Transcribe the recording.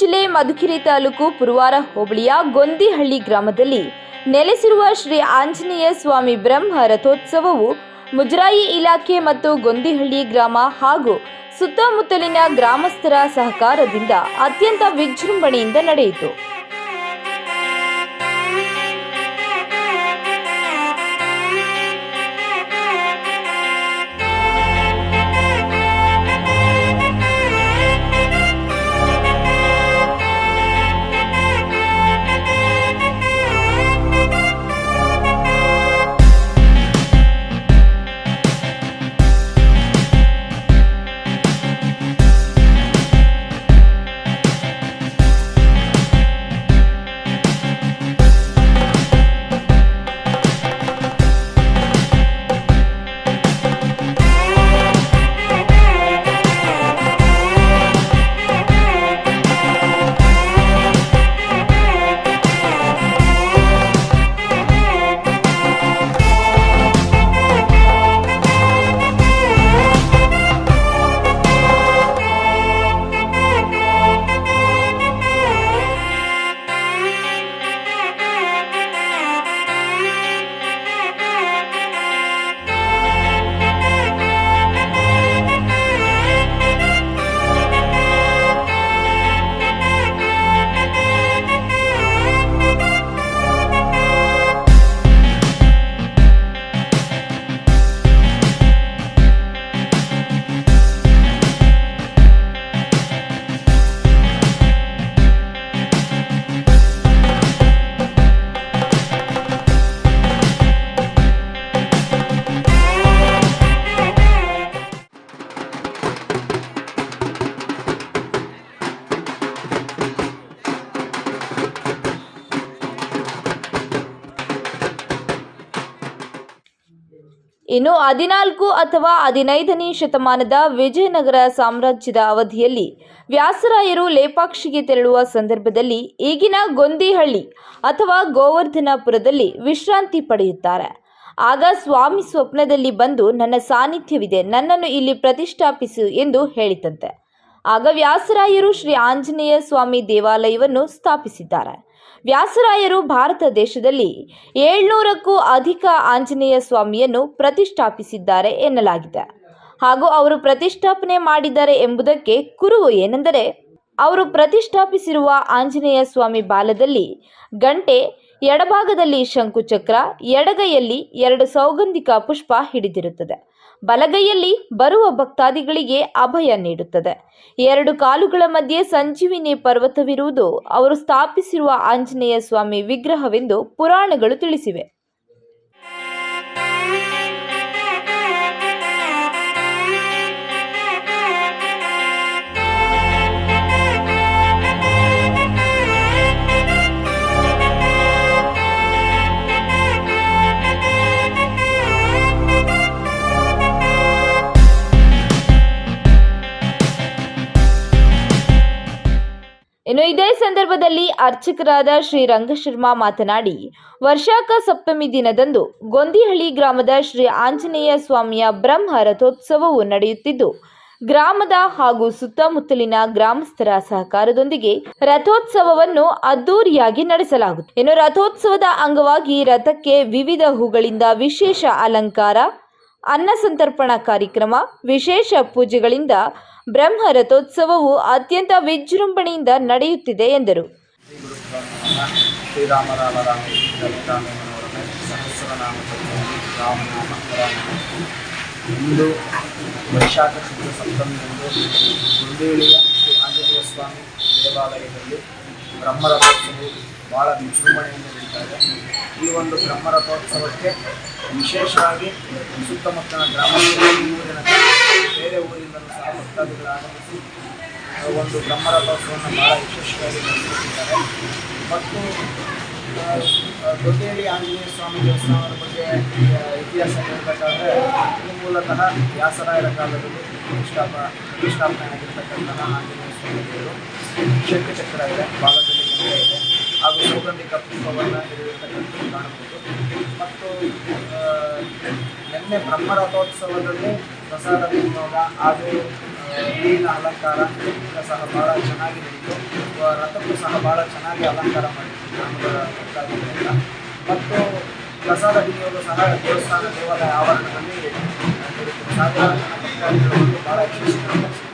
ಜಿಲ್ಲೆ ಮಧುಗಿರಿ ತಾಲೂಕು ಪುರುವಾರ ಹೋಬಳಿಯ ಗೊಂದಿಹಳ್ಳಿ ಗ್ರಾಮದಲ್ಲಿ ನೆಲೆಸಿರುವ ಶ್ರೀ ಆಂಜನೇಯ ಸ್ವಾಮಿ ಬ್ರಹ್ಮ ರಥೋತ್ಸವವು ಮುಜರಾಯಿ ಇಲಾಖೆ ಮತ್ತು ಗೊಂದಿಹಳ್ಳಿ ಗ್ರಾಮ ಹಾಗೂ ಸುತ್ತಮುತ್ತಲಿನ ಗ್ರಾಮಸ್ಥರ ಸಹಕಾರದಿಂದ ಅತ್ಯಂತ ವಿಜೃಂಭಣೆಯಿಂದ ನಡೆಯಿತು. ಇನ್ನು ಹದಿನಾಲ್ಕು ಅಥವಾ ಹದಿನೈದನೇ ಶತಮಾನದ ವಿಜಯನಗರ ಸಾಮ್ರಾಜ್ಯದ ಅವಧಿಯಲ್ಲಿ ವ್ಯಾಸರಾಯರು ಲೇಪಾಕ್ಷಿಗೆ ತೆರಳುವ ಸಂದರ್ಭದಲ್ಲಿ ಈಗಿನ ಗೊಂದಿಹಳ್ಳಿ ಅಥವಾ ಗೋವರ್ಧನಪುರದಲ್ಲಿ ವಿಶ್ರಾಂತಿ ಪಡೆಯುತ್ತಾರೆ. ಆಗ ಸ್ವಾಮಿ ಸ್ವಪ್ನದಲ್ಲಿ ಬಂದು ನನ್ನ ಸಾನ್ನಿಧ್ಯವಿದೆ, ನನ್ನನ್ನು ಇಲ್ಲಿ ಪ್ರತಿಷ್ಠಾಪಿಸು ಎಂದು ಹೇಳಿತಂತೆ. ಆಗ ವ್ಯಾಸರಾಯರು ಶ್ರೀ ಆಂಜನೇಯ ಸ್ವಾಮಿ ದೇವಾಲಯವನ್ನು ಸ್ಥಾಪಿಸಿದ್ದಾರೆ. ವ್ಯಾಸರಾಯರು ಭಾರತ ದೇಶದಲ್ಲಿ ಏಳ್ನೂರಕ್ಕೂ ಅಧಿಕ ಆಂಜನೇಯ ಸ್ವಾಮಿಯನ್ನು ಪ್ರತಿಷ್ಠಾಪಿಸಿದ್ದಾರೆ ಎನ್ನಲಾಗಿದೆ. ಹಾಗೂ ಅವರು ಪ್ರತಿಷ್ಠಾಪನೆ ಮಾಡಿದ್ದಾರೆ ಎಂಬುದಕ್ಕೆ ಕುರುವು ಏನೆಂದರೆ, ಅವರು ಪ್ರತಿಷ್ಠಾಪಿಸಿರುವ ಆಂಜನೇಯ ಸ್ವಾಮಿ ಬಾಲದಲ್ಲಿ ಗಂಟೆ, ಎಡಭಾಗದಲ್ಲಿ ಶಂಕುಚಕ್ರ, ಎಡಗೈಯಲ್ಲಿ ಎರಡು ಸೌಗಂಧಿಕ ಪುಷ್ಪ ಹಿಡಿದಿರುತ್ತದೆ. ಬಲಗೈಯಲ್ಲಿ ಬರುವ ಭಕ್ತಾದಿಗಳಿಗೆ ಅಭಯ ನೀಡುತ್ತದೆ. ಎರಡು ಕಾಲುಗಳ ಮಧ್ಯೆ ಸಂಜೀವಿನಿ ಪರ್ವತವಿರುವುದು ಅವರು ಸ್ಥಾಪಿಸಿರುವ ಆಂಜನೇಯ ಸ್ವಾಮಿ ವಿಗ್ರಹವೆಂದು ಪುರಾಣಗಳು ತಿಳಿಸಿವೆ. ಇನ್ನು ಇದೇ ಸಂದರ್ಭದಲ್ಲಿ ಅರ್ಚಕರಾದ ಶ್ರೀ ರಂಗಶರ್ಮಾ ಮಾತನಾಡಿ, ವರ್ಷಾಕ ಸಪ್ತಮಿ ದಿನದಂದು ಗೊಂದಿಹಳ್ಳಿ ಗ್ರಾಮದ ಶ್ರೀ ಆಂಜನೇಯ ಸ್ವಾಮಿಯ ಬ್ರಹ್ಮ ರಥೋತ್ಸವವು ನಡೆಯುತ್ತಿದ್ದು, ಗ್ರಾಮದ ಹಾಗೂ ಸುತ್ತಮುತ್ತಲಿನ ಗ್ರಾಮಸ್ಥರ ಸಹಕಾರದೊಂದಿಗೆ ರಥೋತ್ಸವವನ್ನು ಅದ್ದೂರಿಯಾಗಿ ನಡೆಸಲಾಗುತ್ತದೆ. ಇನ್ನು ರಥೋತ್ಸವದ ಅಂಗವಾಗಿ ರಥಕ್ಕೆ ವಿವಿಧ ಹೂಗಳಿಂದ ವಿಶೇಷ ಅಲಂಕಾರ, ಅನ್ನ ಸಂತರ್ಪಣಾ ಕಾರ್ಯಕ್ರಮ, ವಿಶೇಷ ಪೂಜೆಗಳಿಂದ ಬ್ರಹ್ಮ ರಥೋತ್ಸವವು ಅತ್ಯಂತ ವಿಜೃಂಭಣೆಯಿಂದ ನಡೆಯುತ್ತಿದೆ ಎಂದರು. ಇಂದು ವೈಶಾಖ ಶುದ್ಧ ಸಪ್ತಮಿಯಂದು ಗುಂಡೇಳಿಯ ಶ್ರೀ ಆಂಜನೇಯ ಸ್ವಾಮಿ ದೇವಾಲಯದಲ್ಲಿ ಬ್ರಹ್ಮರಥೋತ್ಸವವು ಭಾಳ ವಿಜೃಂಭಣೆಯಿಂದ ನಡೀತಾ ಇದೆ ಈ ಒಂದು ಬ್ರಹ್ಮರಥೋತ್ಸವಕ್ಕೆ ವಿಶೇಷವಾಗಿ ಸುತ್ತಮುತ್ತಲಿನ ಗ್ರಾಮಸ್ಥರು ಮೂರು ಊರಿನ ಬೇರೆ ಊರಿಂದಲೂ ಸಹ ಭಕ್ತಾದಿಗಳು ಆಗಮಿಸಿ ಒಂದು ಬ್ರಹ್ಮರಥೋತ್ಸವವನ್ನು ಭಾಳ ಯಶಸ್ವಿಯಾಗಿ ನಡೆಸುತ್ತಿದ್ದಾರೆ. ಮತ್ತು ದೊಡ್ಡೇರಿ ಆಂಜನೇಯ ಸ್ವಾಮಿ ದೇವಸ್ಥಾನದ ಬಗ್ಗೆ ಇತಿಹಾಸ ಹೇಳಬೇಕಾದ್ರೆ ಇದು ಮೂಲತಃ ವ್ಯಾಸರಾಯರ ಕಾಲದಲ್ಲಿ ಪ್ರತಿಷ್ಠಾಪ, ಪ್ರತಿಷ್ಠಾಪನೆ ಆಗಿರ್ತಕ್ಕಂತಹ ಆಂಜನೇಯ ಸ್ವಾಮಿ ದೇವರು. ಶಂಖಚಕ್ರ ಇದೆ, ಬಾಲದಲ್ಲಿ ಇದೆ. ಸೌಗಂಧಿಕ ಪುಷ್ಪವನ್ನು ಹಿಡಿದಿರ್ತಕ್ಕಂಥದ್ದು ಕಾಣಬಹುದು ಮತ್ತು ನಿನ್ನೆ ಬ್ರಹ್ಮರಥೋತ್ಸವದಲ್ಲಿ ಪ್ರಸಾದ ವಿನಿಯೋಗ ಹಾಗೂ ನೀರಿನ ಅಲಂಕಾರ ಸಹ ಭಾಳ ಚೆನ್ನಾಗಿ ನಡೀತು. ರಥಕ್ಕೂ ಸಹ ಭಾಳ ಚೆನ್ನಾಗಿ ಅಲಂಕಾರ ಮಾಡಿದ್ರು ಗ್ರಾಮದ ಭಕ್ತಾದಿಗಳಿಂದ. ಮತ್ತು ಪ್ರಸಾದ ವಿನಿಯೋಗ ಸಹ ದೇವಸ್ಥಾನ ದೇವಾಲಯ ಆವರಣದಲ್ಲಿ ನಡೀತು. ಸಾವಿರಾರು ಭಾಳ ಯಶಸ್ವಿಯಾಗಿ